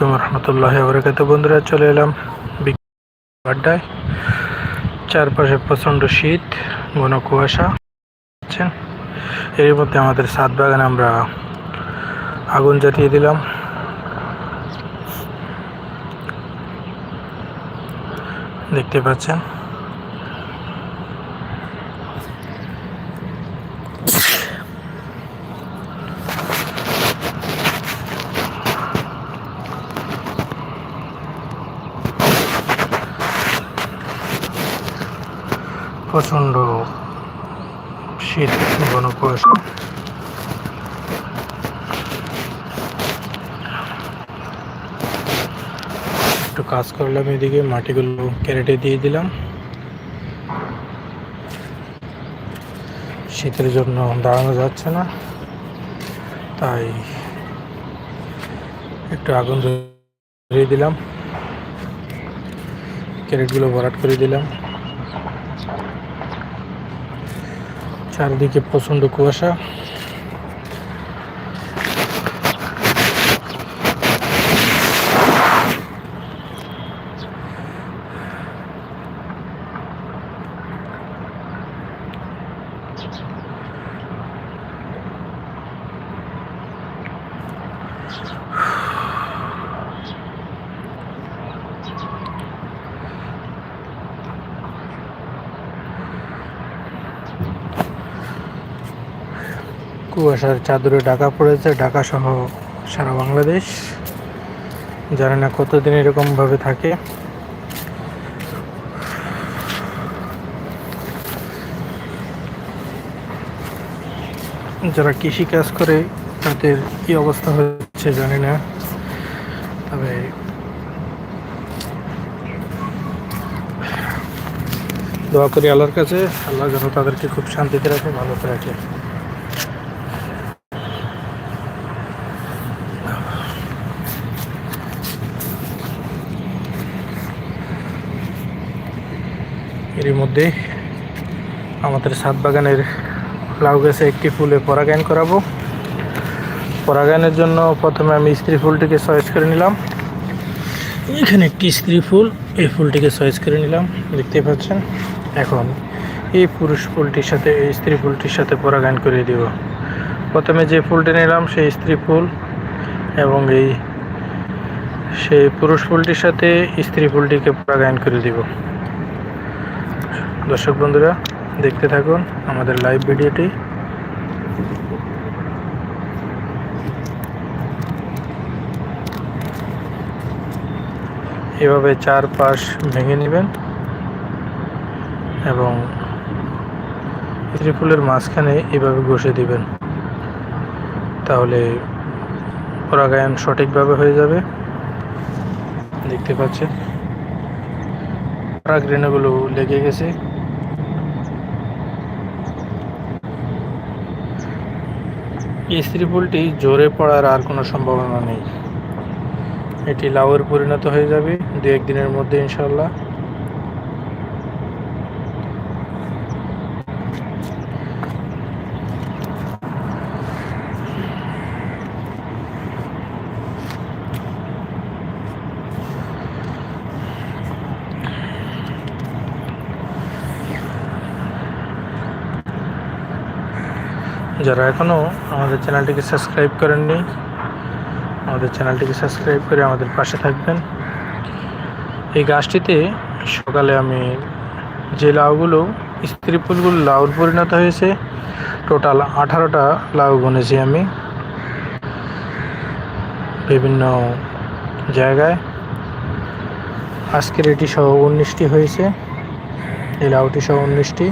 রহমতুল্লাহ আবরকাত বন্ধুরা, চলে এলাম আড্ডায়। চারপাশে প্রচণ্ড শীত, ঘন কুয়াশা, বুঝছেন? এর মধ্যে আমাদের সাত বাগানে আমরা আগুন জ্বালিয়ে দিলাম। দেখতে পাচ্ছেন? প্রচণ্ড শীত ঘন কুয়াশা একটু কাজ করলাম এদিকে, মাটিগুলো ক্যারেটে দিয়ে দিলাম। শীতের জন্য দাঁড়ানো যাচ্ছে না, তাই একটু আগুন ধরিয়ে দিলাম। ক্যারেটগুলো ভরাট করে দিলাম। চারিদিকে প্রচণ্ড কুয়াশা। কুয়াশার চাদরে ঢাকা পড়েছে। ঢাকা সহ সারা বাংলাদেশ। জানি না কতদিন এরকমভাবে থাকে। যারা কৃষি কাজ করে, তাদের কি অবস্থা হচ্ছে জানি না। তবে দোয়া করি আল্লাহর কাছে। আল্লাহ যেন তাদেরকে খুব শান্তিতে রাখে ভালোতে রাখে। এরই মধ্যে আমাদের সাত বাগানের লাউ গাছে একটি ফুলে পরাগায়ন করাবো। পরাগায়নের জন্য প্রথমে আমি স্ত্রী ফুলটিকে চয়েস করে নিলাম। এখানে একটি স্ত্রী ফুল, এই ফুলটিকে চয়েস করে নিলাম। দেখতে পাচ্ছেন? এখন এই পুরুষ ফুলটির সাথে, এই স্ত্রী ফুলটির সাথে পরাগায়ন করে দিব। প্রথমে যে ফুলটি নিলাম, সেই স্ত্রী ফুল এবং এই সেই পুরুষ ফুলটির সাথে স্ত্রী ফুলটিকে পরাগায়ন করে দিব। দর্শক বন্ধুরা, দেখতে থাকুন আমাদের লাইভ ভিডিওটি। এভাবে চার পাশ ভেঙে নেবেন এবং ত্রিফুলের মাঝখানে এভাবে ঘষে দিবেন। তাহলে পরাগায়ন সঠিকভাবে হয়ে যাবে। দেখতে পাচ্ছেন, পরাগরেণুগুলো লেগে গেছে। স্ত্রী পুলটি জোরে পড়ার আর কোনো সম্ভাবনা নেই। এটি লাউয়ের পরিণত হয়ে যাবে দু একদিনের মধ্যে ইনশাল্লাহ যারা এখনও আমাদের চ্যানেলটিকে সাবস্ক্রাইব করেননি, আমাদের চ্যানেলটিকে সাবস্ক্রাইব করে আমাদের পাশে থাকবেন। এই গাছটিতে সকালে আমি যে লাউগুলো, স্ত্রী ফুলগুলো লাউর পরিণত হয়েছে, টোটাল আঠারোটা লাউ গুনেছি আমি। বিভিন্ন জায়গায় আজকের এটি সহ উনিশটি হয়েছে, এই লাউটি সহ উনিশটি।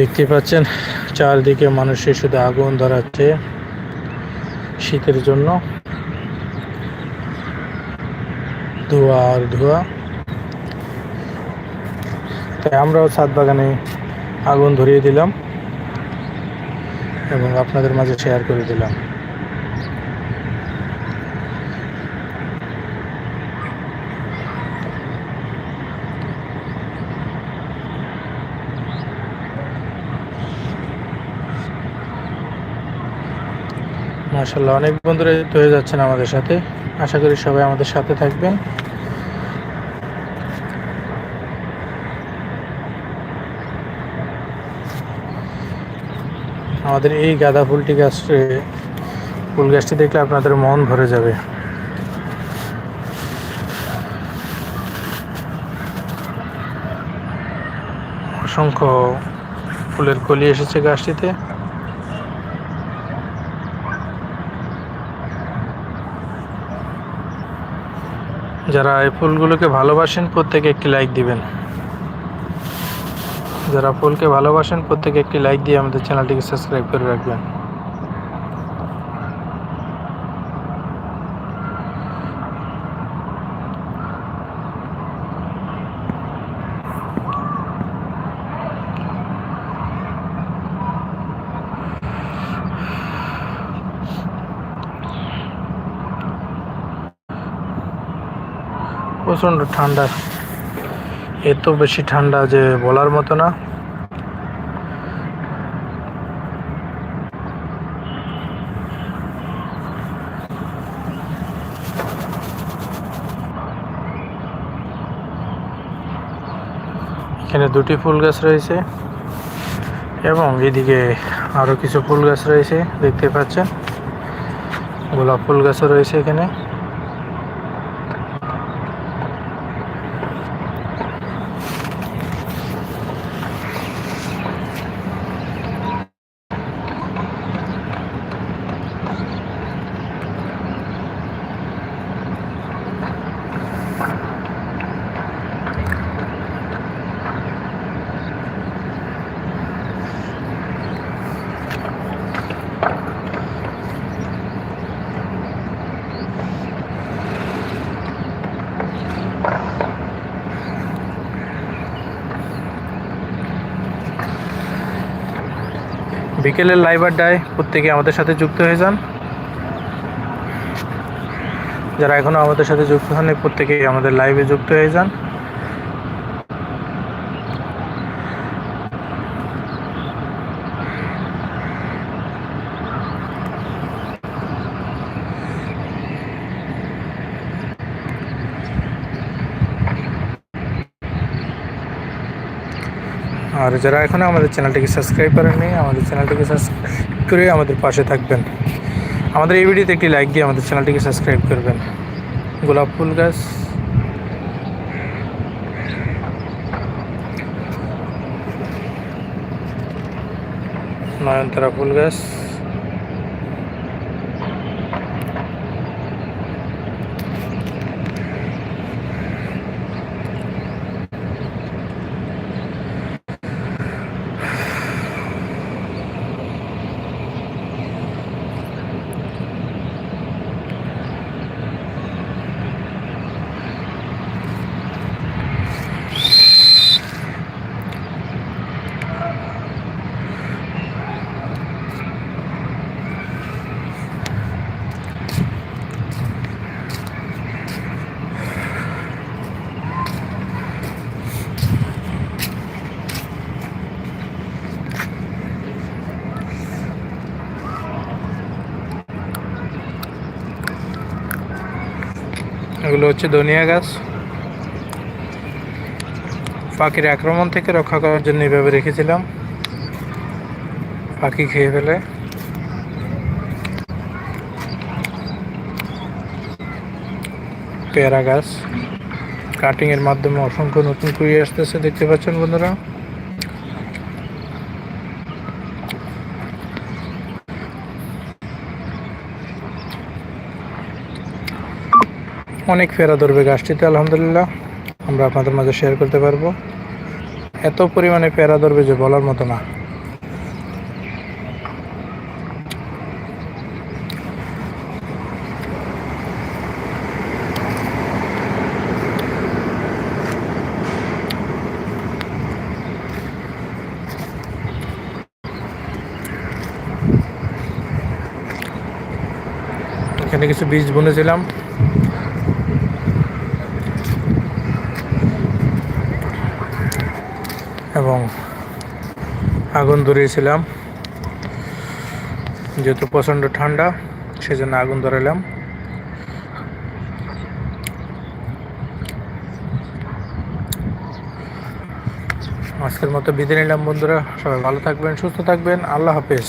দেখতে পাচ্ছেন, চারদিকে মানুষের শুধু আগুন ধরাচ্ছে শীতের জন্য। ধোয়া আর ধোয়া। তাই আমরাও ছাদ বাগানে আগুন ধরিয়ে দিলাম এবং আপনাদের মাঝে শেয়ার করে দিলাম। মাসাল্লাহ অনেক বন্ধুরা যুক্ত হয়ে যাচ্ছেন আমাদের সাথে। আশা করি সবাই আমাদের সাথে থাকবেন। আমাদের এই গাঁদা ফুলটি গাছটি, ফুল গাছটি দেখলে আপনাদের মন ভরে যাবে। অসংখ্য ফুলের কলি এসেছে গাছটিতে। যারা এই ফুলগুলোকে ভালোবাসেন, প্রত্যেকে একটি লাইক দিবেন। যারা ফুলকে ভালোবাসেন, প্রত্যেকে একটি লাইক দিয়ে আমাদের চ্যানেলটিকে সাবস্ক্রাইব করে রাখবেন। প্রচণ্ড ঠান্ডা। এত বেশি ঠান্ডা যে বলার মতো না। এখানে দুটি ফুল গাছ রয়েছে এবং এদিকে আরও কিছু ফুল গাছ রয়েছে, দেখতে পাচ্ছেন। গোলাপ ফুল গাছও রয়েছে এখানে। বিকেলের লাইভ আড্ডায় প্রত্যেকে আমাদের সাথে যুক্ত হয়ে যান। যারা এখনও আমাদের সাথে যুক্ত হন প্রত্যেকেই আমাদের লাইভে যুক্ত হয়ে যান। আর যারা এখনও আমাদের চ্যানেলটিকে সাবস্ক্রাইব করেননি, আমাদের চ্যানেলটিকে সাবস্ক্রাইব করে আমাদের পাশে থাকবেন। আমাদের এই ভিডিওতে একটি লাইক দিয়ে আমাদের চ্যানেলটিকে সাবস্ক্রাইব করবেন। গোলাপ ফুল গাছ। নয়নতারা ফুল গাছ। এগুলো হচ্ছে ধনিয়া গাছ। পাখির আক্রমণ থেকে রক্ষা করার জন্য এভাবে রেখেছিলাম। পাখি খেয়ে ফেলে। পেয়ারা গাছ। কাটিংয়ের মাধ্যমে অসংখ্য নতুন কুড়ি আসতেছে, দেখতে পাচ্ছেন বন্ধুরা? অনেক ফেরা ধরবে গাছটিতে, আলহামদুলিল্লাহ। আমরা আপনাদের মাঝে শেয়ার করতে পারব। এত পরিমাণে পেয়ারা ধরবে যে বলার মতো না। এখানে কিছু বীজ বুনেছিলাম। এবং আগুন ধরিয়েছিলাম। যেহেতু প্রচণ্ড ঠান্ডা, সেজন্য আগুন ধরালাম। আজকের মতো বিদায় নিলাম বন্ধুরা। সবাই ভালো থাকবেন, সুস্থ থাকবেন। আল্লাহ হাফেজ।